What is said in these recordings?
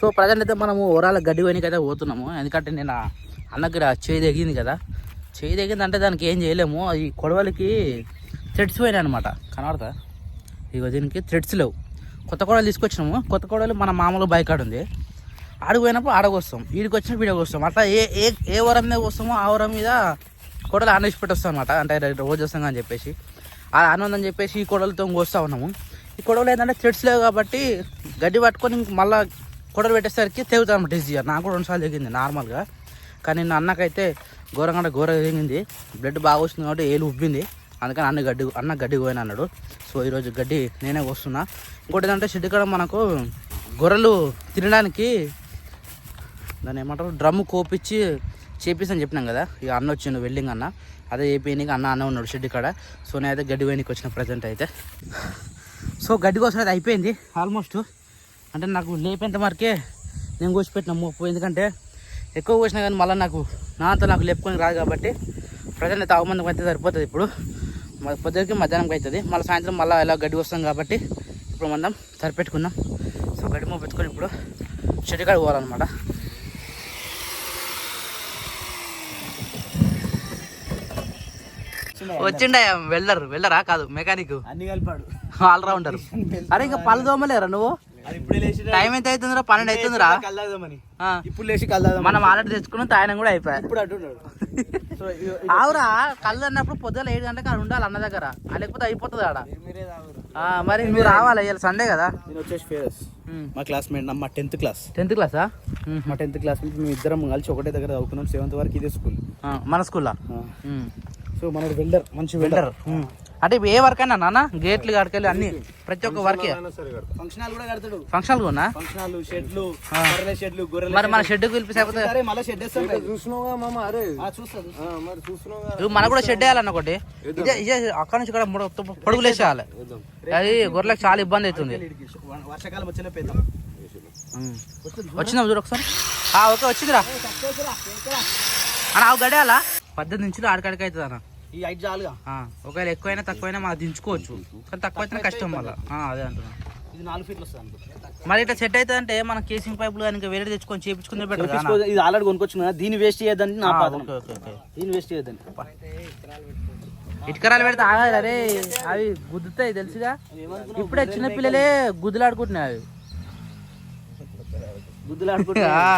So present అయితే మనము ఓరాల గడ్డి పోయినకి అయితే పోతున్నాము. ఎందుకంటే నేను అన్నకి చేయి తెగింది కదా. చేయి తెగింది అంటే దానికి ఏం చేయలేము. ఈ కొడవలికి థ్రెడ్స్ పోయినాయి అనమాట కనబడతా? ఇగో దీనికి థ్రెడ్స్ లేవు. కొత్త కొడవలు తీసుకొచ్చినాము. కొత్త కొడవలు మన మామూలు బైక్ ఉంది. ఆడికి పోయినప్పుడు ఆడకు వస్తాం. వీడికి వచ్చిన వీడియోకి వస్తాం. అట్లా ఏ ఏ ఏ వరం మీద వస్తామో ఆ వరం మీద కొడలు ఆనేసి పెట్టొస్తాం అనమాట అంటే రోజు వస్తాం అని చెప్పేసి. ఆ ఆనందం చెప్పేసి ఈ కొడలతో వస్తూ ఉన్నాము. ఈ కొడవలు ఏంటంటే థ్రెడ్స్ లేవు కాబట్టి గడ్డి పట్టుకొని మళ్ళీ మళ్ళా కొడలు పెట్టేసరికి తెగుతా అనమాట ఈజీగా నాకు కూడా రెండుసార్లు తెగింది నార్మల్గా. కానీ నా అన్నకైతే ఘోరంగా ఘోర తెగింది. బ్లడ్ బాగా వస్తుంది కాబట్టి ఏలు ఉబ్బింది. అందుకని అన్న గడ్డి అన్న గడ్డి పోయిన అన్నాడు. సో ఈరోజు గడ్డి నేనే వస్తున్నా ఇంకోటి ఏంటంటే షెడ్డు కాడ మనకు గొర్రెలు తినడానికి దాన్ని ఏమంటారు? డ్రమ్ము కోపించి చేపిస్తాను చెప్పినాం కదా. ఇక అన్న వచ్చిండు వెల్డింగ్ అన్న. అదే చేపియనికి అన్న అన్న ఉన్నాడు షెడ్ కాడ. సో నేనైతే గడ్డి వేయనికి వచ్చిన ప్రజెంట్ అయితే. సో గడ్డి కోసం అయితే అయిపోయింది ఆల్మోస్ట్. అంటే నాకు లేపేంత వరకే నేను కోసిపెట్టిన మోపు ఎందుకంటే ఎక్కువ కోసినా కానీ మళ్ళీ నాకు నాతో నాకు లేపుకొని రాదు కాబట్టి ప్రజెంట్ అయితే అవమందం అయితే సరిపోతుంది ఇప్పుడు. పొద్దుకి మధ్యాహ్నంకి అవుతుంది. మళ్ళీ సాయంత్రం మళ్ళీ ఎలా గడ్డి వస్తాం కాబట్టి ఇప్పుడు మనం సరిపెట్టుకుందాం సో గడ్డి మోపు పెట్టుకొని ఇప్పుడు షెడ్ కాడ పోవాలన్నమాట. వచ్చిండే వెల్డర్ వెల్డరా కాదు. మెకానిక్. అన్ని కలిపాడు. ఆల్రౌండర్ అరే ఇంకా పళ్ళు దోమలేరా నువ్వు? టైం ఎంత అవుతుందిరా? పన్నెండు అవుతుందిరా? ఇప్పుడు లేచి కల్లాదాం మనం ఆల్రెడీ తెచ్చుకున్నాం తాయనం కూడా అయిపోయా. ఇప్పుడు అంటున్నాడు ఆవురా కళ్ళు అన్నప్పుడు పొద్దున ఏడు గంటలకు ఆడ ఉండాలి అన్న దగ్గర. ఆ, లేకపోతే అయిపోతుంది ఆడ. మీరే మరి నువ్వు రావాలి ఇవాళ సండే కదా? నేను వచ్చేసి ఫేరస్. మా క్లాస్మేట్ మా టెన్త్ క్లాస్ టెన్త్ క్లాసా మా టెన్త్ క్లాస్ నుంచి మేము ఇద్దరం కలిసి ఒకటే దగ్గర చదువుకున్నాం సెవెంత్ వరకు ఇదే స్కూల్ మన స్కూల్లో సో మన వెల్డర్ మంచి వెల్డర్. అంటే ఇప్పుడు ఏ వర్క్ అయినా నాన్న గేట్లు కడకెళ్ళి అన్ని ప్రతి ఒక్క వర్కే ఫంక్షన్ హాల్ కూడా కడతాడు. ఫంక్షనల్ ఫంక్షన్ హాల్ షెడ్లు గొర్రెల షెడ్లు గొర్రెల మరి మన షెడ్ పిలిపిస్తే అరే మళ్ళీ షెడ్ వేస్తాం మామ అరే. మరి మనకు కూడా షెడ్ వేయాలన్న ఒకటి. ఇదే ఇదే అక్కడ నుంచి కూడా మూడు పొడుగులు వేసేయాలి. అది గొర్రెలకు చాలా ఇబ్బంది అవుతుంది. వర్షాకాలం పెద్ద. ఉమ్. వచ్చిందా చూడు. ఒకసారి. ఆ, ఓకే వచ్చిందిరా. అన్న అవి గడియాలా పద్దెనిమిది నుంచి ఆడికాడికి అవుతుంది అన్న ఈ హైట్ చాలుగా. ఆ, ఒకవేళ ఎక్కువైనా తక్కువైనా మనం దించుకోవచ్చు. కానీ తక్కువ అయితేనే కష్టం మళ్ళీ. అదే అంటున్నా. ఇది నాలుగు ఫీట్లు వస్తుంది అనుకో. మరి ఇట్లా సెట్ అవుతుంది అంటే మనం కేసింగ్ పైపులు కానీ ఇంకా వేరే తెచ్చుకొని చేపించుకునే బెటర్ ఇది ఆల్రెడీ కొనుక్కొచ్చిన కదా, దీన్ని వేస్ట్ చేయొద్దని నా పాదం. Okay okay okay. దీన్ని వేస్ట్ చేయొద్దని ఇటుకరాలు పెడితే ఆగాలి అరే అవి గుద్దుతాయి తెలుసుగా? ఇప్పుడే చిన్న పిల్లలే గుద్దులాడుకుంటున్నాయి అవి. గుద్దులు ఆడుకుంటే ఆ.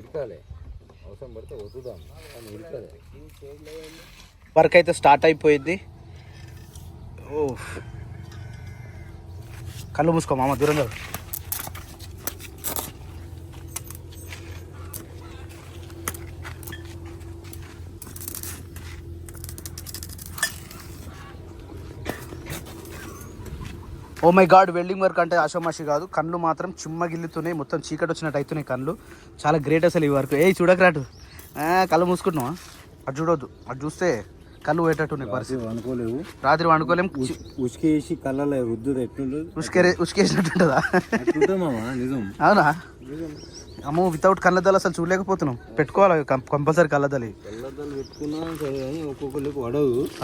ఇరకాలే పడితే కానీ వర్క్ అయితే స్టార్ట్ అయిపోయింది ఓ కళ్ళు మూసుకో మామ దూరం oh my God welding work అంటే ఆషామాషి కాదు. కళ్ళు మాత్రం చిమ్మగిల్లుతున్నాయి మొత్తం చీకటి వచ్చినట్టు అవుతున్నాయి కళ్ళు. చాలా గ్రేట్ అసలు ఈ వర్క్ ఏ చూడకరాటు. కళ్ళు మూసుకుంటున్నావా? అది చూడొద్దు. అది చూస్తే కళ్ళు పోయేటట్టున్నాయి పరిస్థితి. అనుకోలేవు రాత్రి వండుకోలేం. ఉసుకేసి కళ్ళలో రుద్దుది ఎట్లుండదు ఉసుకే ఉసుకేసినట్టుంటుందా? నిజం. అవునా? అమ్మో వితౌట్ కళ్ళద్దాలు అసలు చూడలేకపోతున్నాం. పెట్టుకోవాలి? కంపల్సరీ కళ్ళద్దాలు. కళ్ళద్దాలు పెట్టుకున్నా సరే కానీ ఒక్కొక్కరికి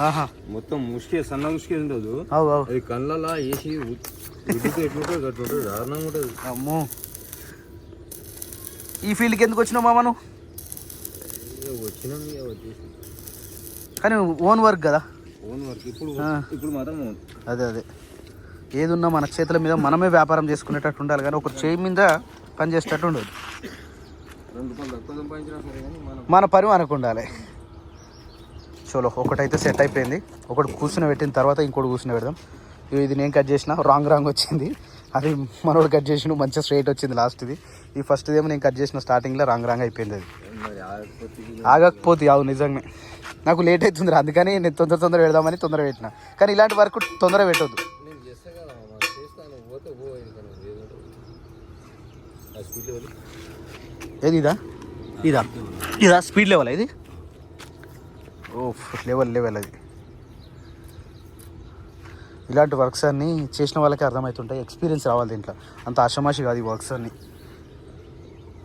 ఆహా. మొత్తం ముసుకే సన్న ముసుకే ఉండదు. అది కళ్ళలా వేసి ఎట్లుంటుంది అట్లుంటుంది దారుణంగా ఉంటుంది. అమ్మో. ఈ ఫీల్డ్కి ఎందుకు వచ్చినావు మామ నువ్వు? ఇక వచ్చినాం కానీ ఓన్ వర్క్ కదా? ఓన్ వర్క్ ఇప్పుడు. ఇప్పుడు మాత్రం ఓన్ అదే అదే. ఏదున్నా మన చేతుల మీద మనమే వ్యాపారం చేసుకునేటట్టు ఉండాలి కానీ ఒకరు చేయి మీద పని చేసేటట్టు ఉండదు రెండు రూపాయలు తక్కువ సంపాదించినా సరే కానీ మనం పని మనకు ఉండాలి చలో ఒకటైతే సెట్ అయిపోయింది. ఒకటి కూర్చుని పెట్టిన తర్వాత ఇంకోటి కూర్చుని పెడదాం. ఇవి ఇది నేను కట్ చేసిన రాంగ్ రాంగ్ వచ్చింది. అది మనోడు కట్ చేసిన మంచిగా స్ట్రైట్ వచ్చింది లాస్ట్ది ఈ ఫస్ట్ ఏమో నేను కట్ చేసిన స్టార్టింగ్లో రాంగ్ రాంగ్ అయిపోయింది అది. ఆగకపోతే అవు నిజంగా. నాకు లేట్ అవుతుంది అందుకని నేను తొందర తొందర పెడదామని తొందర పెట్టిన. కానీ ఇలాంటి వర్క్ తొందర పెట్టొద్దు. నేను ఏదో ఇదా? ఇదా? ఇదా? స్పీడ్ లెవెల్ ఇది? ఓ లెవెల్ లెవెల్ అది. ఇలాంటి వర్క్స్ అన్నీ చేసిన వాళ్ళకి అర్థమవుతుంటాయి. ఎక్స్పీరియన్స్ రావాలి దీంట్లో. అంత ఆషమాషి కాదు ఈ వర్క్స్ అన్ని.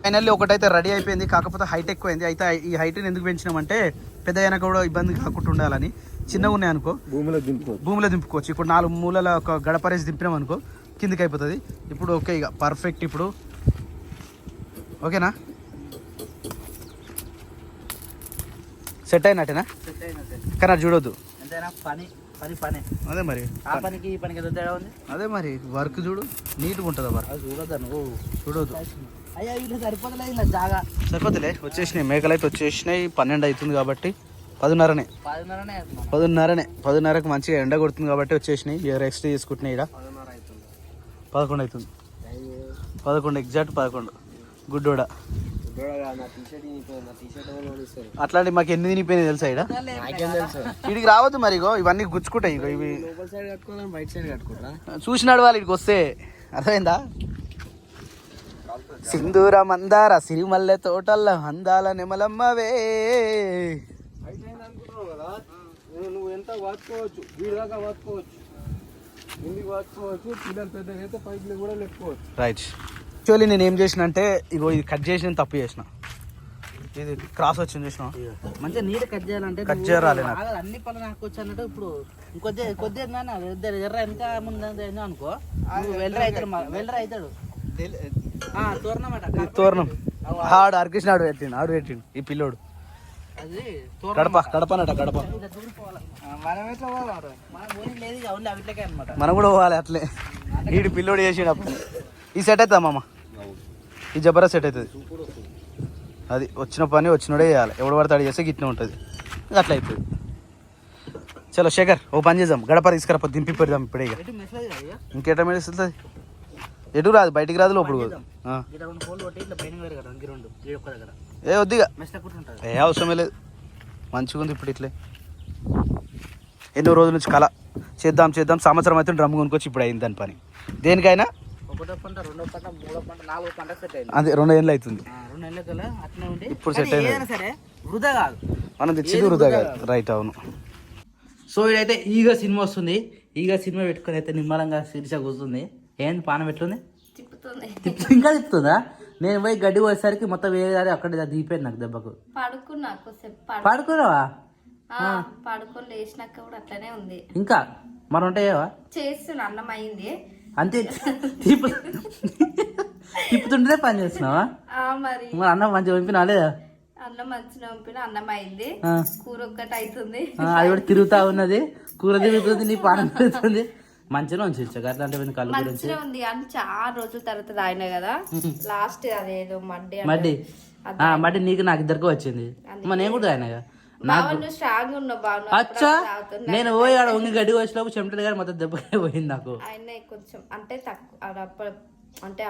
ఫైనల్లీ ఒకటైతే రెడీ అయిపోయింది. కాకపోతే హైట్ ఎక్కువైంది. అయితే ఈ హైట్ని ఎందుకు పెంచినామంటే పెద్ద అయినా కూడా ఇబ్బంది కాకుండా ఉండాలని. చిన్నగా ఉన్నాయి అనుకో. భూమిలో దింపుకోవచ్చు. భూమిలో దింపుకోవచ్చు. ఇప్పుడు నాలుగు మూలల ఒక గడపరేసి దింపినాం అనుకో కిందికి అయిపోతుంది. ఇప్పుడు ఓకే ఇక. పర్ఫెక్ట్ ఇప్పుడు. ఓకేనా? సెట్ అయినట్టేనా? కానీ అది చూడొద్దు. పని పని పని. అదే మరి. ఆ పనికి ఈ పనికి ఎంత తేడా ఉంది? అదే మరి వర్క్ చూడు నీట్గా ఉంటుంది వర్క్? చూడద్దా నువ్వు చూడొద్దు. అయ్యా ఇలా సరిపోతలేదు ఇలా జాగా. సరిపోతులే వచ్చేసినాయి. మేకలు అయితే వచ్చేసినాయి. పన్నెండు అవుతుంది కాబట్టి పదిన్నరనే. పదిన్నరనే పదిన్నరకు మంచిగా ఎండ కొడుతుంది కాబట్టి వచ్చేసినాయి. రెస్ట్ తీసుకుంటున్నాయి ఇక్కడ పదకొండు అవుతుంది. పదకొండు ఎగ్జాక్ట్ పదకొండు. గుడ్డోడ అట్లాంటి మాకు ఎన్ని తినిపోయినాయి తెలుసా ఇక్కడ వీడికి రావద్దు మరి ఇగో ఇవన్నీ గుచ్చుకుంటాయి ఇగో ఇవి. చూసినాడు వాళ్ళు ఇక్కడికి వస్తే అర్థమైందా? సింధూర మందార సిరిమల్లె తోటల్ల అందాల నెమలమ్మవే. నువ్వు- ఎంత వాచుకోవచ్చు వీడి దాకా వాచుకోవచ్చు ఇంటికి వాచుకోవచ్చు పిల్లలు పెద్దగా అయితే పైకి కూడా లెక్కోవచ్చు రైట్ యాక్చువల్లీ నేను ఏం చేసిన అంటే ఇగో ఇది కట్ చేసిన తప్పు చేసిన. ఇది క్రాస్ వచ్చింది చూసిన. మంచిగా నీట్ కట్ చేయాలంటే కట్. బాగా అన్ని పనులు నాకు వచ్చి అన్నట్టు ఇప్పుడు ఇంకొద్ది కొద్ది ఎర్ర వెనక ముందు అనుకో. వెళ్ళరా అవుతాడు వెళ్ళరా అవుతాడు ఇది తోరణం. ఆడు హరికృష్ణ ఆడు పెట్టిండు ఆడు పెట్టిండు ఈ పిల్లోడు. అది తోరణం కడప కడపనట కడప. మనం కూడా పోవాలి అట్లే. ఈడు పిల్లోడు చేసిండు అప్పుడు. ఈ సెట్ అవుతుందా మామ? ఈ జబరా సెట్ అవుతుంది. అది వచ్చిన పని వచ్చినోడే చేయాలి. ఎవడు పడతాడు చేస్తే గిట్నే ఉంటుంది. అట్లా అయిపోయింది. చలో శేఖర్ ఓ పని చేద్దాం. గడప తీసుకురా దింపి పెడదాం ఇప్పుడే ఇక. ఇంకేట మెడుస్తుంది ఎటు రాదు బయటికి రాదు లోపల ఏ వద్దిగా. ఏ అవసరమే లేదు. మంచిగా ఉంది ఇప్పుడు ఇట్లే. ఎన్నో రోజుల నుంచి కళ చేద్దాం చేద్దాం. సంవత్సరం అయితే డ్రమ్ కొనుక్కొచ్చి ఇప్పుడు అయింది దాని పని. దేనికైనా ఒకటో పంట రెండో పంట మూడో పంట నాలుగో పంట సెట్ అయింది. అదే రెండు ఏళ్ళు అవుతుంది. ఆ, రెండు నెలల కల్లా అట్లనే ఉండి ఇప్పుడు set అయింది. సరే వృధా కాదు. మనం తెచ్చింది వృధా కాదు. రైట్ అవును. సో ఇదైతే ఈగ సినిమా వస్తుంది. ఈగ సినిమా పెట్టుకొని అయితే నిమ్మలంగా శీర్ష కూర్చుంది. ఏంది పానం ఎట్లుంది? తిప్పు ఇంకా తిప్పుతుందా? నేను పోయి గడ్డి పోయేసరికి మొత్తం వేరే దారి అక్కడ దిగిపోయింది నాకు దెబ్బకు. పడుకున్నావా? ఆ, పడుకొని లేచినాక కూడా అట్లనే ఉంది. ఇంకా? మరి ఉంటాయేవా చేస్తున్నా అన్నం అయింది. అంతే. తిప్పు తిప్పుతుంటేనే పని చేస్తున్నావా? మరి. మరి అన్నం మంచిగా పంపినా లేదా? అన్నం మంచిగా పంపిన అన్నం అయింది. కూర ఒక్కటి అవుతుంది అది కూడా తిరుగుతా ఉన్నది. కూర తిరుగుతుంది నీ పానం తిరుగుతుంది. మంచిగా ఉంచి అట్లాంటి కళ్ళు మంచిగా ఉంది అని చాలా రోజుల తర్వాత తాగిన కదా లాస్ట్ అదేదో మడ్డి. మడ్డి. మడ్డి నీకు నాకు ఇద్దరికి వచ్చింది. నేను కూడా బావ స్ట్రాంగ్ ఉన్నావు నువ్వు అచ్చా. నేను పోయి ఆడ ఉంగి గడ్డి వచ్చినప్పుడు చెమటలు గారు మొత్తం దెబ్బకే పోయింది నాకు. ఆయన కొంచెం అంటే తక్కువ అంటే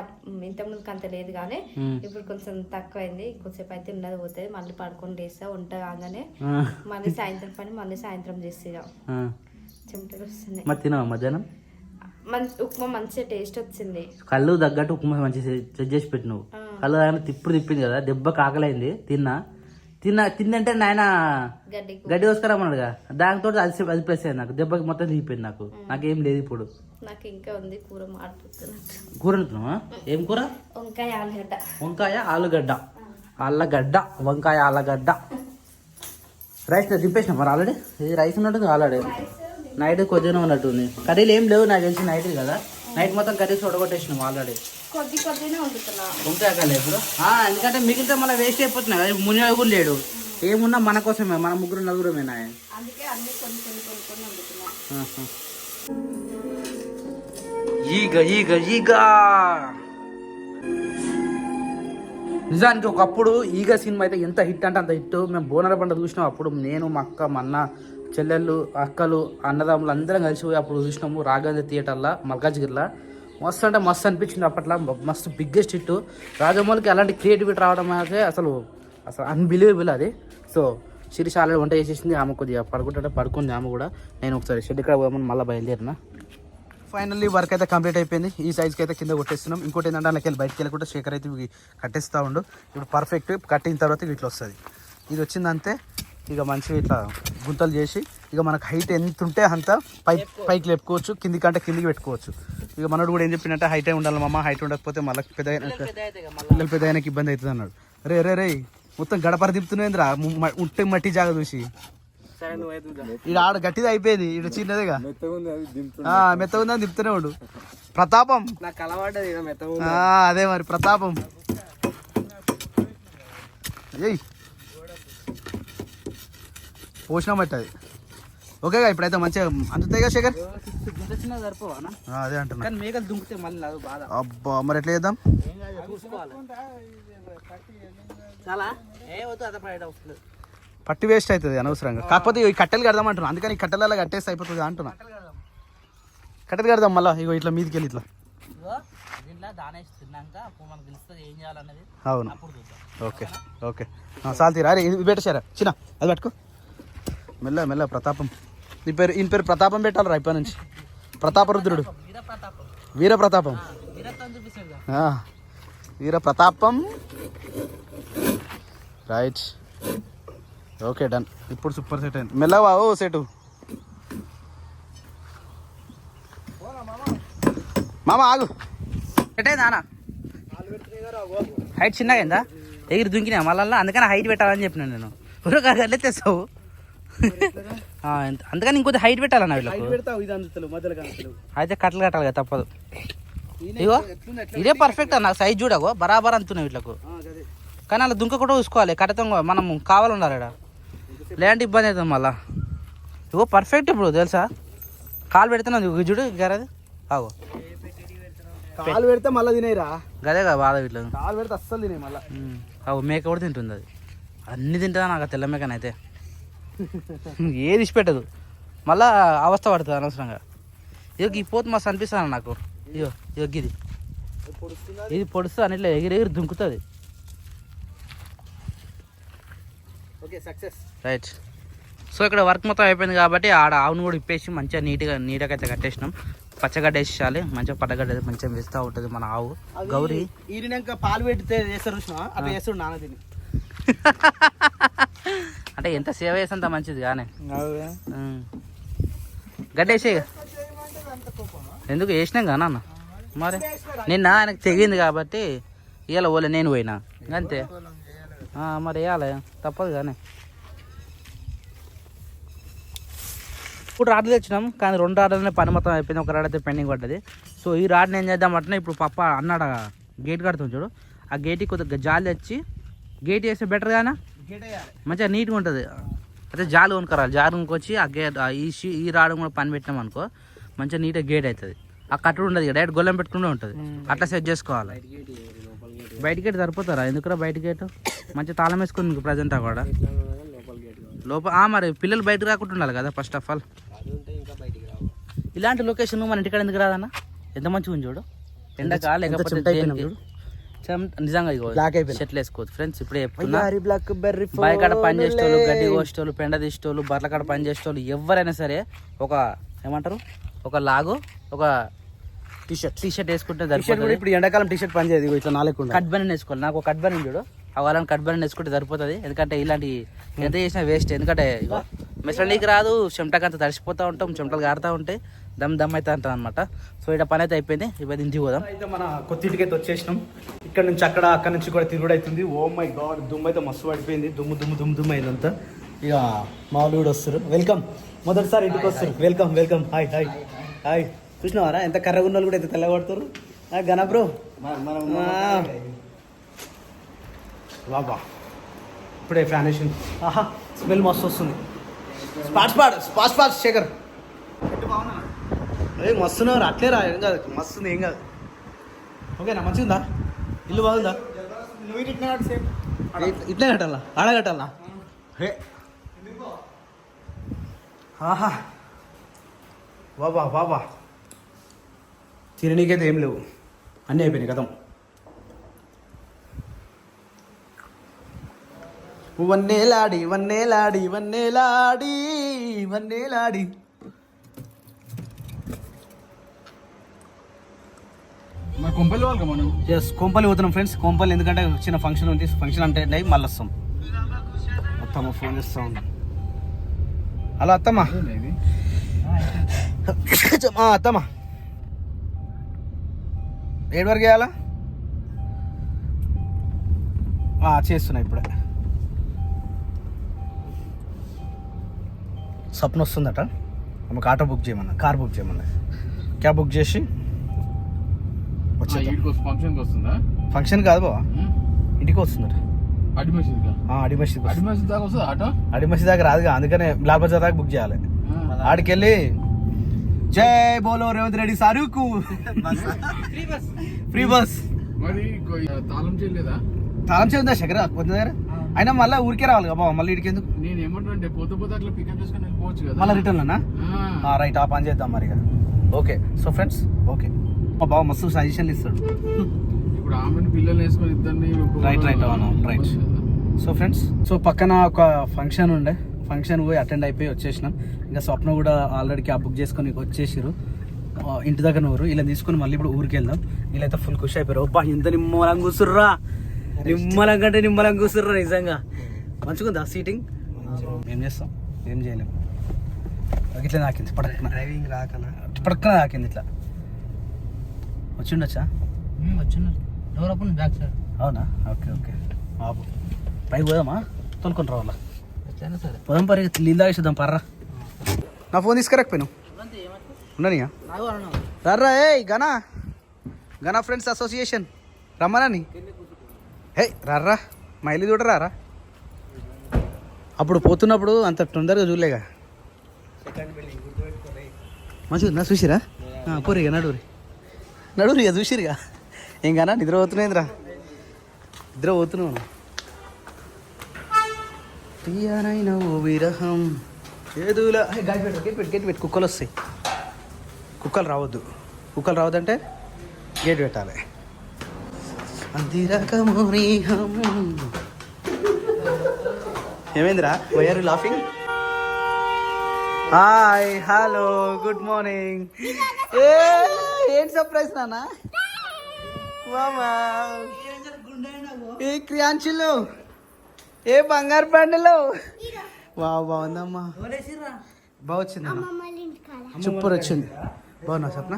ఇంత ముందుకు అంత లేదు కానీ. ఇప్పుడు కొంచెం తక్కువైంది. కొంచెంసేపు అయితే ఉన్నది పోతుంది మళ్ళీ పడుకొని లేస్తా వంట కాగానే మళ్ళీ సాయంత్రం పని మళ్ళీ సాయంత్రం చేస్తా. చెమటలు వస్తున్నాయి. మరి తినవా మధ్యాహ్నం? మంచి ఉప్మా మంచిగా టేస్ట్ వచ్చింది. కళ్ళు తగ్గట్టు ఉప్మా మంచి సెట్ చేసి పెట్టి నువ్వు ఆ. కళ్ళు తిప్పుడు తిప్పింది కదా దెబ్బ కాకలైంది తిన్నా. తిన్నా తిందంటే నాయన గడ్డి కోసుకురామన్నాడుగా దానితో అది అది ప్లస్ అయింది నాకు. దెబ్బకి మొత్తం దిగిపోయింది నాకు. నాకేం లేదు ఇప్పుడు. నాకు ఇంకా ఉంది కూర మాడిపోతున్నట్టు. కూర వండుతున్నావా? ఏం కూర? వంకాయ ఆలుగడ్డ. వంకాయ ఆలుగడ్డ. ఆళ్ళగడ్డ వంకాయ ఆలుగడ్డ. రైస్ దింపేసిన మరి ఆల్రెడీ? ఇది రైస్ ఉన్నట్టుంది ఆల్రెడీ? నైట్ కొద్దిగా ఉన్నట్టుంది. కర్రీలు ఏం లేవు నాకు తెలిసి నైట్ కదా. నైట్ మొత్తం కర్రీస్ ఉడగొట్టేసినాం ఆల్రెడీ. కొద్ది కొద్దినే వండుతున్నా. ఇప్పుడు ఎందుకంటే మిగిలితే మళ్ళీ వేస్ట్ అయిపోతున్నాయి. కదా మునియాడు కూడా లేడు. ఏమున్నా మన కోసమే మన ముగ్గురు నలుగురమేనా అందుకే అన్ని కొన్ని కొన్ని కొన్ని కొన్ని వండుతున్నా. ఆహా. ఈగ ఈగ ఈగ. నిజానికి ఒకప్పుడు ఈగ సినిమా అయితే ఎంత హిట్ అంటే అంత హిట్. మేము బోనాల పంట చూసినాం అప్పుడు నేను మా అక్క మా అన్న చెల్లెళ్ళు అక్కలు అన్నదమ్ములు అందరం కలిసి పోయి అప్పుడు చూసినాము. రాఘవేంద్ర థియేటర్లో మల్కాజ్గిరిలో. మస్తు అంటే మస్తు అనిపించింది అప్పట్లో. మస్తు బిగ్గెస్ట్ హిట్ రాజమౌళికి అలాంటి క్రియేటివిటీ రావడం అయితే అసలు అసలు అన్బిలీవబుల్ అది. సో శిరీష ఆల్రెడీ వంట చేసేసింది ఆమె కొద్దిగా పడుకుంటే పడుకుంది ఆమె కూడా. నేను ఒకసారి షెడ్ ఇక్కడ పోయామని మళ్ళీ బయలుదేరినా. ఫైనల్లీ వర్క్ అయితే కంప్లీట్ అయిపోయింది. ఈ సైజ్కి అయితే కింద కొట్టేస్తున్నాం. ఇంకోటి ఏంటంటే అందులోకి వెళ్ళి బయటకు వెళ్ళకుండా శేఖర్ అయితే కట్టేస్తూ ఉండు. ఇప్పుడు పర్ఫెక్ట్ కట్టిన తర్వాత ఇట్లా వస్తుంది. ఇది వచ్చిందంతే. ఇక మంచిగా ఇట్లా గుంతలు చేసి ఇక మనకు హైట్ ఎంత ఉంటే అంత పై పైకి లేపుకోవచ్చు కిందికి అంటే కిందికి పెట్టుకోవచ్చు. ఇక మనోడు కూడా ఏం చెప్పిందంటే హైటే ఉండాలి మామ హైట్ ఉండకపోతే మళ్ళీ పెద్ద పిల్లలు పెద్ద ఆయనకి ఇబ్బంది అవుతుంది అన్నాడు. రే రే రే మొత్తం గడపర తిప్పుతున్నాయిందిరా ఉంటే మట్టి జాగ చూసి. ఈడ ఆడ గట్టిది అయిపోయింది ఈడ చిన్నదిగా మెత్తగా ఉంది అది దింపు ఆ, మెత్తగా ఉందని తిప్పుతూనే ఉండు. ప్రతాపం. అదే మరి ప్రతాపం. ఏయ్ పోషణం అది ఓకేగా ఇప్పుడైతే మంచిగా అందుతాయిగా శేఖర్? అదే అంటున్నా. కానీ మేకలు దుంకుతే మళ్ళీ అది బాధ. అబ్బా మరి ఎట్లా చేద్దాం? పట్టి వేస్ట్ అవుతుంది అనవసరంగా. కాకపోతే ఈ కట్టెలు కడదాం అంటున్నా. అందుకని ఈ కట్టెలలో కట్టేస్తే అయిపోతుంది అంటున్నా. కట్టెలు కడదాం మళ్ళీ. ఇగో ఇట్లా మీదికి వెళ్ళి ఇట్లా. అవును. Okay okay. సాల్ తీరా అరే ఇది పెట్టేశారా చిన్న అది పట్టుకో. మెల్ల మెల్ల ప్రతాపం. నీ పేరు ఈయన పేరు ప్రతాపం పెట్టాలి రైపా నుంచి. ప్రతాపరుద్రుడు. వీర ప్రతాపం వీర ప్రతాపం రైట్. Okay done. ఇప్పుడు సూపర్ సెట్ అయింది. మెల్లవా ఓ సెటు. మామ ఆగు. ఎటే నానా హైట్ చిన్నగా అయిందా? ఎగిరి దుంకినా మళ్ళా అందుకని హైట్ పెట్టాలని చెప్పిన నేను. ఊరగా తెస్తావు అందుకని ఇంకొద్ది హైట్ పెట్టాలన్న వీళ్ళకు. కనుకలు అయితే కట్టలు కట్టాలి కదా తప్పదు. ఇగో ఇదే పర్ఫెక్ట్ అన్న సైజ్ చూడగో బరాబర్ అంతున్నాయి వీళ్ళకు. కానీ అలా దుంక కూడా చూసుకోవాలి కడతాం మనం కావాలి ఉండాలి ఈడ. లేదంటే ఇబ్బంది అవుతుంది మళ్ళా. ఇగో పర్ఫెక్ట్ ఇప్పుడు తెలుసా? కాలు పెడుతున్నాను ఇగో చూడు గరది. ఆగో. కాలు పెడితే మళ్ళీ తినేరా గదే కదా బాధ వీళ్ళు కాలు పెడితే అస్సలు తినే మళ్ళీ. అవు మేక కూడా తింటుంది అది. అన్ని తింటుందా నాకు తెల్ల మేకనైతే? ఏది ఇచ్చిపెట్టదు. మళ్ళా అవస్థ పడుతుంది అనవసరంగా. ఇగో ఈ పోతు మస్తు అనిపిస్తాను నాకు. ఇగో ఇగో ఇది ఇది పొడుస్తుంది అని ఇట్లా ఎగిరి ఎగిరి దుంకుతుంది. Okay success. రైట్. సో ఇక్కడ వర్క్ మొత్తం అయిపోయింది కాబట్టి ఆడ ఆవును కూడా ఇప్పేసి మంచిగా నీట్గా నీట్గా అయితే కట్టేసినాం. పచ్చగడ్డ వేసేయాలి మంచిగా పట్టగడ్డ మంచిగా వేస్తూ ఉంటుంది మన ఆవు. గౌరీ. ఈరినాక పాలు పెడితే చేస్తారు అట్లా చేస్తాడు నాన్న తిని అంటే ఎంత సేవ చేసేంత మంచిది కానీ. ఉం. గడ్డ వేసే ఎందుకు? వేసినాం కదా నాన్న. మరి? నిన్న ఆయనకు తెగింది కాబట్టి ఇవాళ ఓలే నేను పోయినా. అంతే. మరి వేయాలి? తప్పదు కానీ. ఇప్పుడు రాడ్లు తెచ్చినాం కానీ రెండు రాడ్లనే పని మొత్తం అయిపోయింది. ఒక రాడ్ అయితే పెండింగ్ పడ్డది. సో ఈ రాడ్ని ఏం చేద్దామంటే ఇప్పుడు పప్ప అన్నాడు గేట్ కడుతుంది చూడు. ఆ గేట్కి కొద్దిగా జాలి తెచ్చి గేట్ వేస్తే బెటర్ గానా? మంచిగా నీట్గా ఉంటుంది. అయితే జాలు కొనుక్కరాలి. జాలు కొనుక్కొచ్చి ఆ గేట్ ఈ ఈ రాడు కూడా పని పెట్టినాం అనుకో మంచిగా నీట్గా గేట్ అవుతుంది ఆ కట్టుడు ఉండదు డైరెక్ట్ గొల్లెం పెట్టుకుంటూ ఉంటుంది. అట్లా సెట్ చేసుకోవాలి. బయట గేట్ సరిపోతారా? ఎందుకురా బయట గేట్? మంచి తాళం వేసుకుంది ప్రజెంట్ కూడా లోపల ఆ మరి పిల్లలు బయటకు రాకుండా ఉండాలి కదా ఫస్ట్ ఆఫ్ ఆల్ ఇలాంటి లొకేషన్ మన ఇంటికాడ ఎందుకు రాదన్న? ఎంత మంచిగా ఉంది చూడు. ఎండకా లేకపోతే చెమట- నిజంగా ఇగో Black అయిపోయినాం. షర్ట్లు వేసుకోవద్దు. ఫ్రెండ్స్ ఇప్పుడే చెప్తున్నా. బ్లాక్ బెర్రీ బాయికాడ పని చేసేటోళ్ళు గడ్డి కోసేటోళ్ళు పెండ తీసేటోళ్ళు బర్ల కాడ పని చేసేటోళ్ళు ఎవరైనా సరే ఒక ఏమంటారు? ఒక లాగు ఒక టీ షర్ట్ టీ షర్ట్ వేసుకుంటే సరిపోతుంది. ఇప్పుడు ఎండాకాలం టీ షర్ట్ పని చేయదు ఇట్లా నాలుగు కట్ బని వేసుకోవాలి. నాకు కట్ బని చూడు. ఆ వాళ్ళని కట్ బని వేసుకుంటే సరిపోతుంది. ఎందుకంటే ఇలాంటి ఎంత చేసినా వేస్ట్. ఎందుకంటే మెసళ్ళీకి రాదు. చెమటకి అంత తడిసిపోతూ ఉంటాం. చెమటలు గారుతూ ఉంటాయి. దమ్ దమ్ అయితే అంటాం అనమాట సో ఇక్కడ పని అయితే అయిపోయింది. ఇప్పుడు ఇంటికి పోదాం. అయితే మన కొత్త ఇంటికి అయితే వచ్చేసినాం. ఇక్కడ నుంచి అక్కడ అక్కడ నుంచి కూడా తిరుగుడు అవుతుంది. ఓ మై గాడ్ దుమ్ము అయితే మస్తు పడిపోయింది. దుమ్ము దుమ్ము దుమ్ము దుమ్ము అయిందంతా. ఇక మా వాళ్ళు కూడా వస్తారు. వెల్కమ్ మొదటిసారి ఇంటికి వస్తారు. Welcome welcome hi hi hi చూసినావారా? ఎంత కర్రగా ఉన్న వాళ్ళు కూడా ఎంత తెల్లగొడతారు గన బ్రో. బాబా ఇప్పుడే ఫ్యాన్ ఆహా స్మెల్ మస్తు వస్తుంది. Spot spot spot spot Shekhar. అదే మస్తున్నారు అట్లే రా ఏం కాదు మస్తుంది ఏం కాదు ఓకేనా మంచిగా ఉందా ఇల్లు బాగుందా ఇట్- ఇట్లే కట్టాలా ఆడ కట్టాలా హే ఆహా బాబా బాబా తిననీకైతే ఏం లేవు అన్నీ అయిపోయినాయి కథం వన్నేలాడి వన్నేలాడి వన్నేలాడి వన్నేలాడి కొంపల్లి వాళ్ళకి మనం? ఎస్ కొంపల్లి పోతున్నాం ఫ్రెండ్స్ కొంపల్లి ఎందుకంటే చిన్న ఫంక్షన్ ఉంది. ఫంక్షన్ అంటే నై మళ్ళీ వస్తాం. అత్తమ్మ ఫోన్ చేస్తా ఉంది. హలో అత్తమ్మ. అత్తమ్మ. ఏడు వరకు చేయాలా? చేస్తున్నా ఇప్పుడే. స్వప్న వస్తుందట. ఆమెకు ఆటో బుక్ చేయమన్నా కార్ బుక్ చేయమన్నా. క్యాబ్ బుక్ చేసి ఫంక్షన్కి వస్తుందా? ఫంక్షన్ కాదు బావా. ఇంటికి వస్తుందట. అడి మసీద్ అడి మసీద్ దాకా వస్తుందా? ఆటో? అడి మసీద్ దాకా రాదుగా అందుకనే లాల్ బజార్ దాకా బుక్ చేయాలి. ఆడికెళ్ళి జై బోలో రేవంత్ రెడ్డి సారుకు. ఫ్రీ బస్ మరి తాళం చేయలేదా? తాళం చేద్దా శకర? కొంత దగ్గర? అయినా మళ్ళీ ఊరికే రావాలి కదా బావ మళ్ళీ ఇడికి ఎందుకు నేను ఏమంటానంటే పోతే పోతే అట్లా పికప్ చేసుకొని వెళ్ళిపోవచ్చు కదా. మళ్ళీ రిటర్న్ ఆ. రైట్ ఆ పని చేద్దాం మరి ఓకే. So friends okay. మా బావ మస్తు సజెషన్లు ఇస్తాడు. ఇప్పుడు ఆమెను పిల్లలు వేసుకొని ఇద్దరిని Right, right, అవును, right. సో ఫ్రెండ్స్ సో పక్కన ఒక ఫంక్షన్ ఉండే. ఫంక్షన్ పోయి అటెండ్ అయిపోయి వచ్చేసినాం. ఇంకా స్వప్న కూడా ఆల్రెడీ క్యాబ్ బుక్ చేసుకొని వచ్చేసారు ఇంటి దగ్గర ఊరు. ఇలా తీసుకొని మళ్ళీ ఇప్పుడు ఊరికి వెళ్దాం. వీళ్ళైతే ఫుల్ ఖుషి అయిపోయారు. అబ్బా ఇంత నిమ్మలం కూర్చుర్రా నిమ్మలం కంటే నిమ్మలం కూర్చుర్రా నిజంగా. మంచిగుందా సీటింగ్ ఏం చేస్తాం? ఏం చేయలేం. ఇట్లా నాకింది పడక్కన. డ్రైవింగ్ రాకనా? పడక్కన నాకింది ఇట్లా. వచ్చిండొచ్చా? వచ్చిన్నారు డోర్ ఓపెన్ బ్యాక్ సైడ్. అవునా? Okay okay. బాబు పైకి పోదామా? తోలుకొని రావాలా? వచ్చాను సరే. పోదాం పరి నీళ్ళు తాగేసేద్దాం పర్రా. నా ఫోన్ తీసుకురాకపోయాను ఉండనియా నాకు అన్నావు రర్రా ఏ గనా గనా ఫ్రెండ్స్ అసోసియేషన్. రమ్మనని హే రర్రా మా ఇల్లు చూడరా రా అప్పుడు పోతున్నప్పుడు అంత తొందరగా చూడలేగా. మంచిగా నా చూసిరా? పోరు ఇక నడువురి. నడువురి ఇక చూసిరుగా ఏం కన్నా నిద్ర పోతున్నాయిందిరా. నిద్ర పోతున్నావు తీయనైన ఓ విరహం. చేదులా హే, పెట్టు గేట్ పెట్టు గేట్ పెట్టు కుక్కలు వస్తాయి. కుక్కలు రావద్దు. కుక్కలు రావద్దంటే గేట్ పెట్టాలి. అందిరకమునిహం ఏమైందిరా? Why are laughing hi hello good morning. ఏ ఏంటి సర్ప్రైజ్ నాన్న? మామా ఏ క్రియాంచులు ఏ బంగారు బండిలో? వా బాగుందమ్మా. బాగా వచ్చిందమ్మా సూపర్ వచ్చింది బాగున్నా సప్న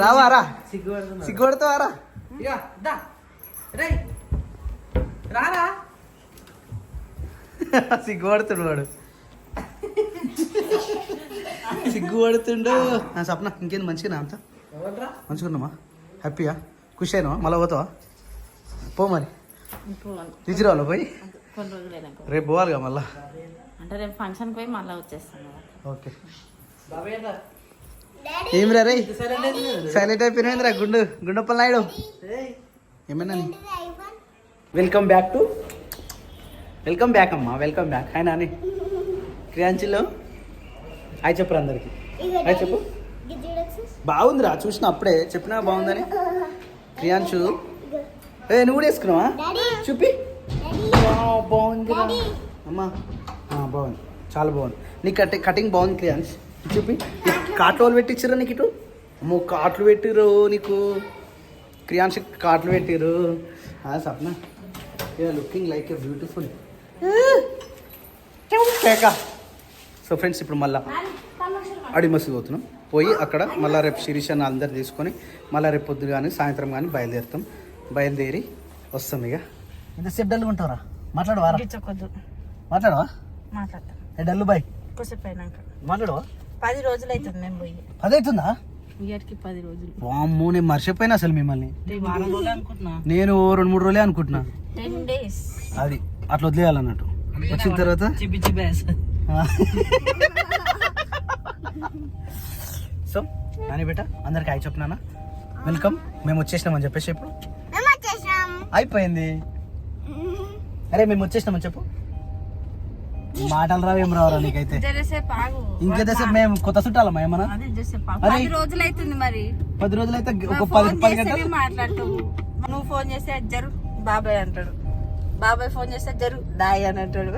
రావా రా. సిగ్గుపడతావా రా రారా? సిగ్గుపడుతుండు వాడు సిగ్గుపడుతుండు. నా సప్న ఇంకేంది? మంచిగా అంతా? మంచిగా ఉన్నామా హ్యాపీయా? ఖుషి అయినావా? మళ్ళీ పోతావా? పో మరి. తీసుకురావాలా పోయి? కొన్ని రోజులైనాక రేపు పోవాలిగా మళ్ళా? అంటే రేపు ఫంక్షన్కి పోయి మళ్ళీ వచ్చేస్తాను ఓకే. ఏం రా రే సైలెంట్ అయిపోయినా గుండు గుండప్పల నాయుడు. ఏమన్నా welcome back to welcome back అమ్మా. Welcome back hi Nani. క్రియాంచిలో. Hi చెప్పరు అందరికి. హాయ్ చెప్పు. బాగుందిరా చూసిన అప్పుడే. చెప్పినా బాగుందని. క్రియాంశు ఏ నువ్వు కూడా వేసుకున్నావా? చూపి. బాగుందిరా. అమ్మా. బాగుంది. చాలా బాగుంది. నీ కటి కటింగ్ బాగుంది క్రియాన్స్ చూపి. కాట్లు వాళ్ళు పెట్టించారా నీకు ఇటు? అమ్మో కాట్లు పెట్టిరు నీకు. క్రియాన్స్ కాట్లు పెట్టిరు ఆ, Sapna looking like a beautiful so friends ఇప్పుడు మళ్ళా అడి మసీద్ పోతున్నాం. పోయి అక్కడ మళ్ళీ రేపు శిరీషాన్ని అందరు తీసుకొని మళ్ళీ రేపు పొద్దు కానీ సాయంత్రం కానీ బయలుదేరుతాం. బయలుదేరి వస్తాం ఇక. ఇంతసేపు డల్గా ఉంటారా మాట్లాడవా? మాట్లాడతాను ఏ డల్లు బాయ్? మాట్లాడవా? పది రోజులు అవుతుంది నేను పోయి. అదవుతుందా ఇయర్కి పది రోజులు. వామ్మో నేను మర్చిపోయినా అసలు మిమ్మల్ని. వారం రోజులు అనుకుంటున్నా. నేను రెండు మూడు రోజులే అనుకుంటున్నా. అది అట్లా వదిలేయాలన్నట్టు. వచ్చిన తర్వాత? సో నాని బేట అందరికి హాయ్ చెప్పినానా వెల్కమ్. మేము వచ్చేసినామని చెప్పేసి ఇప్పుడు అయిపోయింది. అరే మేము వచ్చేసినామని చెప్పు. మాటలు రావు ఏం రావురా నీకైతే? ఇంకేదేసేపు మేము కొత్త చుట్టాలమ్మా ఏమన్నా. పది రోజులు అవుతుంది మరి. పది రోజులైతే ఒక నువ్వు పది ఫోన్ పది గంటలు మాట్లాడతావు నువ్వు ఫోన్ చేస్తే జరు. బాబాయ్ అంటాడు. బాబాయ్ ఫోన్ చేస్తే జరు. దాయ్ అని అంటాడు.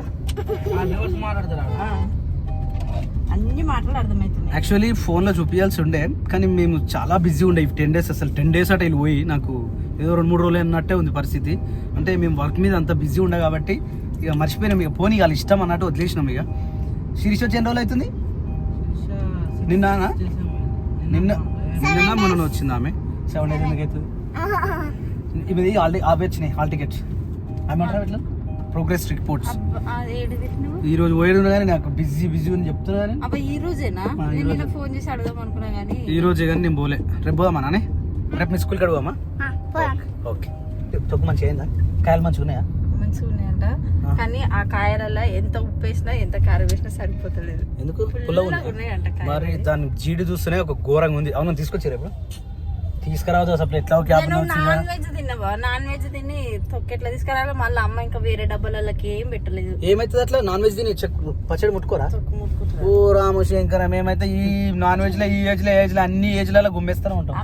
అన్ని మాటలు అర్థమవుతున్నాయి. యాక్చువల్లీ ఫోన్లో చూపించాల్సి ఉండే కానీ మేము చాలా బిజీ ఉండే. టెన్ డేస్ అసలు టెన్ డేస్ అటు వెళ్ళి పోయి నాకు ఏదో రెండు మూడు రోజులు అన్నట్టే ఉంది పరిస్థితి. అంటే మేము వర్క్ మీద అంత బిజీ ఉండే కాబట్టి ఇక మర్చిపోయినాం ఇక పోనీ వాళ్ళ ఇష్టం అన్నట్టు వదిలేసినాం ఇక. శిరీష్ వచ్చి ఎన్ని రోజులు అవుతుంది? నిన్న నిన్న నిన్న మొన్న వచ్చింది ఆమె? సెవెన్ డేస్ ఎందుకు అవుతుంది? ఇవి ఆల్రెడీ ఆపి వచ్చినాయి హాల్ టికెట్స్. ఏమంటారు ఇట్లా ప్రోగ్రెస్ రిపోర్ట్స్ ఈ రోజు పోయడం కానీ నాకు బిజీ బిజీ అని చెప్తున్నా ఈ రోజేనా? నేను ఫోన్ చేసి అడదాం అనుకున్నా కానీ. ఈ రోజే కానీ నేను పోలే. రేపు పోదామా నానే? రేపు మీ స్కూల్కి అడుగుదామా? ఓకే. తొక్కు మంచిగా అయిందా? కాయలు మంచిగా ఉన్నాయా? మంచిగా ఉన్నాయంట. కానీ ఆ కాయలలో ఎంత ఉప్పు వేసినా ఎంత కారం వేసినా సరిపోతలేదు. ఎందుకు? ఉన్నాయంట మరి దాని జీడి చూస్తేనే ఒక ఘోరంగా ఉంది. అవును తీసుకొచ్చారు ఇప్పుడు? తీసుకురావద్దు అసలు ఎట్లా నేను వెజ్ తిన్నావా నాన్ వెజ్ తిని తొక్కెట్లా తీసుకురావాలి మళ్ళీ అమ్మ ఇంకా వేరే డబ్బాలకి ఏం పెట్టలేదు. ఏమైతుంది అట్లా? నాన్ వెజ్ తిని పచ్చడి ముట్టుకోరా? ఓ రామశంకర మేమైతే ఈ నాన్ వెజ్లో ఈ ఏజ్లో ఏజ్లో అన్ని ఏజ్లలో గుమ్మేస్తూనే ఉంటాం.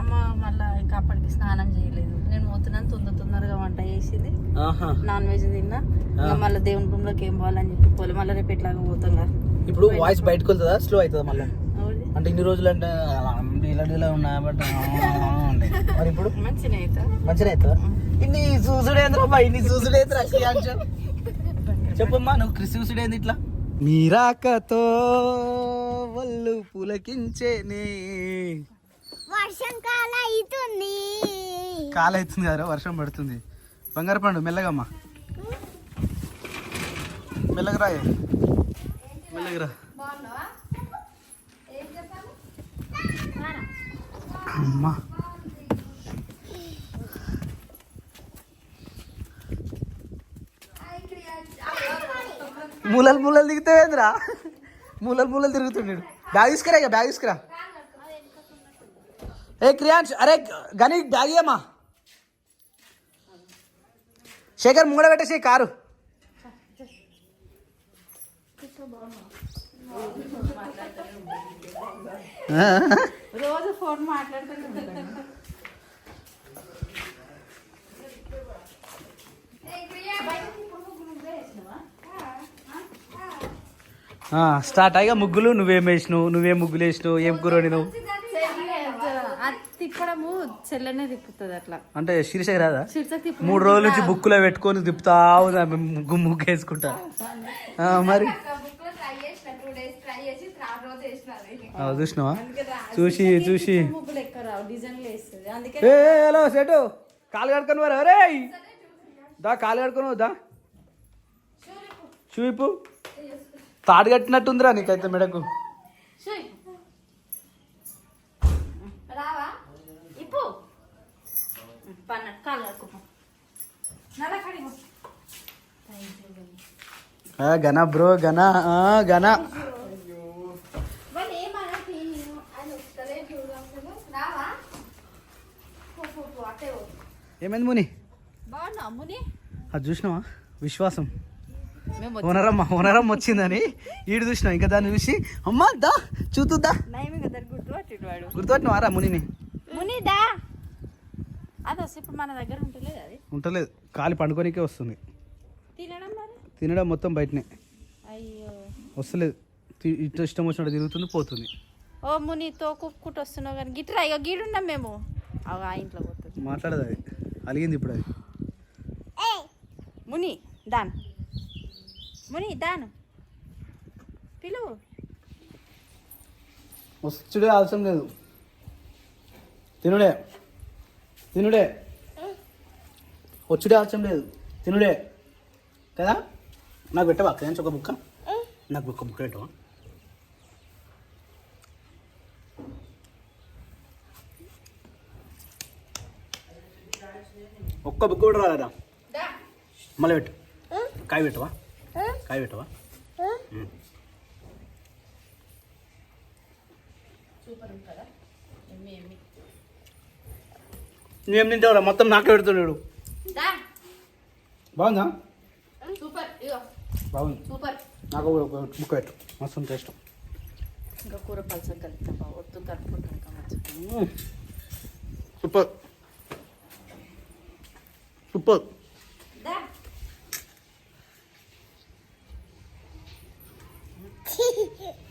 అమ్మ మళ్ళీ ఇంకా అప్పటికి స్నానం చేయలేదు నేను పోతున్నాను తొందర తొందరగా వంట చేసింది. నాన్ వెజ్ తిన్నా. మళ్ళీ దేవుని రూమ్లోకి ఏం పోవాలని చెప్పి పోలే. మళ్ళీ రేపు ఎట్లాగా పోతాం కదా. ఇప్పుడు వాయిస్ బయటకు వెళ్తుందా? స్లో అవుతుందా మళ్ళీ. అంటే ఇన్ని రోజులు అంటే ఇలా ఇలా ఉన్నా బట్ మరి ఇప్పుడు? మంచిగా అవుతా మంచిగా అవుతుందా ఇన్ని చూసుడేంద్రమ్మా ఇన్ని చూసుడేంద్ర చెప్పమ్మా నువ్వు క్రిస్ చూసుడేంది ఇట్లా? మీరాకతో వల్లు పులకించేనే. వర్షం కాల అవుతుంది కాలు అవుతుంది కదా వర్షం పడుతుంది. బంగారు పండు మెల్లగమ్మా మెల్లగరా మెల్లగరా అమ్మా. మూలలు మూలలు దిగుతావేంద్రా మూలలు మూలలు తిరుగుతుండడు బ్యాగ్ తీసుకురా ఇక బ్యాగ్ తీసుకురా. ఏ క్రియాన్స్ అరే గని బ్యాగ్ ఏమా శేఖర్ ముంగడ పెట్టేసి కారు. రోజు ఫోన్ మాట్లాడుతుంటే స్టార్ట్. అయ్యా ముగ్గులు నువ్వేం వేసినావు? నువ్వేం ముగ్గులు వేసినావు ఏం కూర నువ్వు తిప్పడము చెల్లెనే తిప్పుతుంది అట్లా. అంటే శీర్షక రాదా? మూడు రోజుల నుంచి బుక్కులో పెట్టుకొని తిప్పుతా ముగ్గు వేసుకుంటా మరి? చూసినావా? చూసి చూసి. హలో సెటు కాలు కడుకొని వారు అరే దా కాలు కడుకొని దా చూపు తాడు కట్టినట్టుందిరా నీకైతే మెడకు. పన్న కాలు కడుక్కో నల్ల కడి ఆ, గన బ్రో గన ఆ, గన. ఏమైంది ముని? బాగున్నా ముని? అది చూసినావా? విశ్వాసం. మేము ఓనరమ్మ ఓనరమ్మ వచ్చిందని ఈడు చూసినావు ఇంకా దాన్ని చూసి అమ్మా దా చూతుద్దా. నయమే కదా గుర్తు అటు వాడు. గుర్తుపట్టిన వారా మునిని? మునిదా అది వస్తే ఇప్పుడు మన దగ్గర ఉంటలేదు అది. ఉంటలేదు. కాలి పండుకోనికే వస్తుంది. తినడం మరి? తినడం మొత్తం బయటనే. అయ్యో. వస్తలేదు. ఇట్లా ఇష్టం వచ్చినట్టు తిరుగుతుంది పోతుంది. ఓ ముని తోకుక్కుంటూ వస్తున్నావు కానీ గిట్రా ఇక గీడున్నాం మేము. ఆ ఇంట్లో పోతుంది. మాట్లాడదు అది. అలిగింది ఇప్పుడు అది. ముని దాన్. ముని దాను. పిలువు వస్తుడే అవసరం లేదు. తినుడే. తినుడే. వచ్చుడే అవసరం లేదు. తినుడే. కదా? నాకు పెట్టవా? క్రేన్స్ ఒక బుక్క? నాకు ఒక బుక్క పెట్టవా? ఒక్క బుక్క కూడా రాలేదా? మళ్ళీ పెట్టు. కాయ పెట్టవా? కాయ పెట్టవా? ఉమ్. నువ్వేం తింటావురా? మొత్తం నాకే పెడుతున్నాడు. బాగుందా? సూపర్. ఇగో. బాగుంది. సూపర్. నాకు కూడా ఒక బుక్ పెట్టు. మస్తు టేస్ట్ ఇంకా కూర పలసగా కలుపుతాం బా ఒత్తు కలుపుకుంటాం ఇంకా మంచిగా. సూపర్. సూపర్. దా.